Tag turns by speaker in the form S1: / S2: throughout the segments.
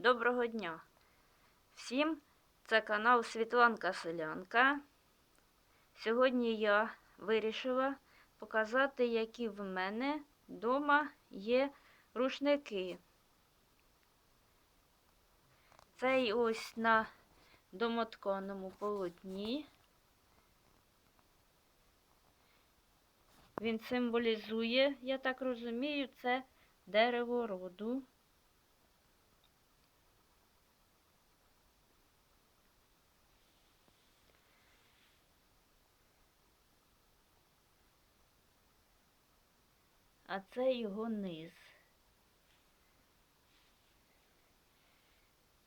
S1: Доброго дня! Всім це канал Світланка Селянка. Сьогодні я вирішила показати, які в мене вдома є рушники. Цей ось на домотканому полотні. Він символізує, я так розумію, це дерево роду. А це його низ.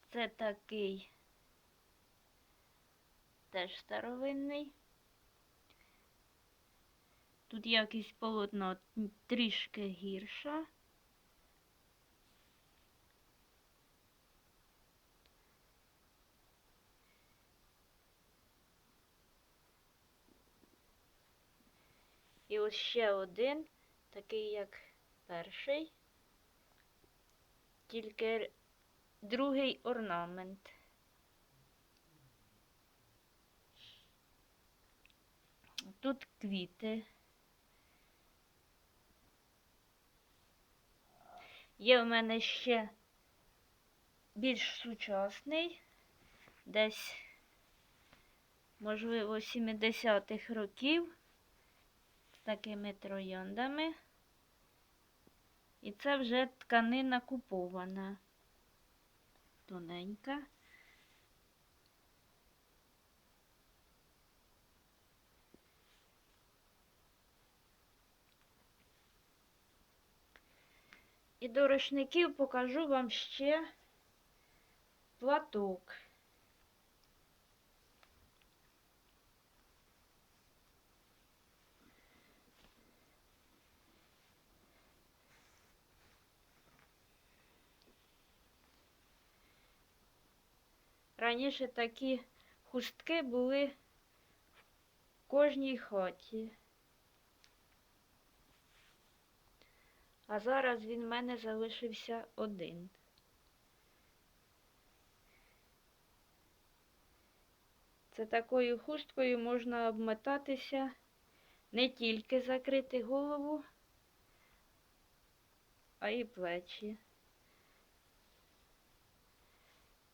S1: Це такий теж старовинний. Тут якість полотно трішки гірша. І ось ще один, такий як перший, тільки другий орнамент. Тут квіти. Є в мене ще більш сучасний, десь, можливо, 70-х років такими трояндами. І це вже тканина купована, тоненька. І до рушників покажу вам ще платок. Раніше такі хустки були в кожній хаті. А зараз він в мене залишився один. Це такою хусткою можна обмотатися, не тільки закрити голову, а й плечі.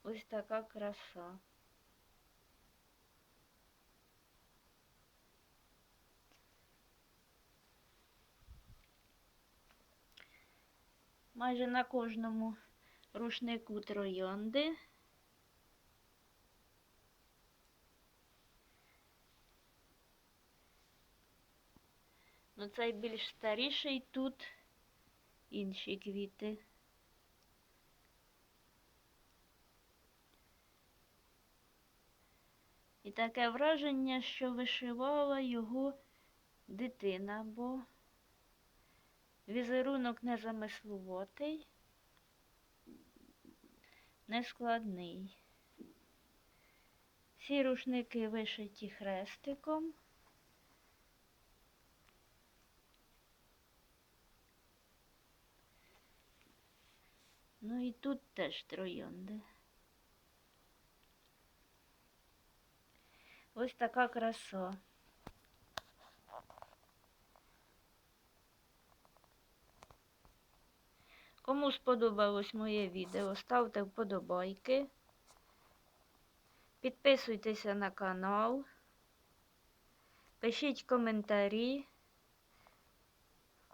S1: Ось така краса. Майже на кожному рушнику троянди. Ну, цей більш старіший тут інші квіти. І таке враження, що вишивала його дитина, бо візерунок не замисловатий, не складний. Всі рушники вишиті хрестиком. Ну і тут теж троянди. Ось така краса. Кому сподобалось моє відео, ставте вподобайки. Підписуйтеся на канал, пишіть коментарі.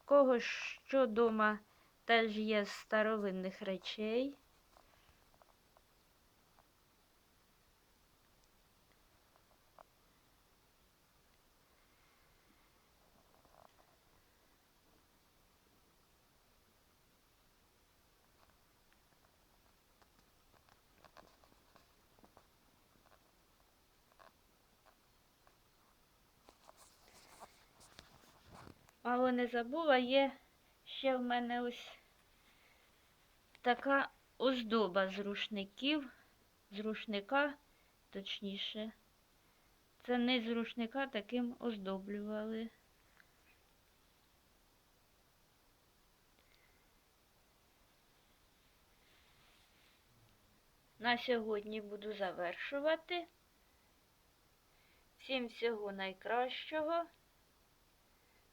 S1: Кого що дома теж є з старовинних речей. Мало не забула, є ще в мене ось така оздоба з рушників, з рушника, точніше. Це не з рушника таким оздоблювали. на сьогодні буду завершувати. Всім всього найкращого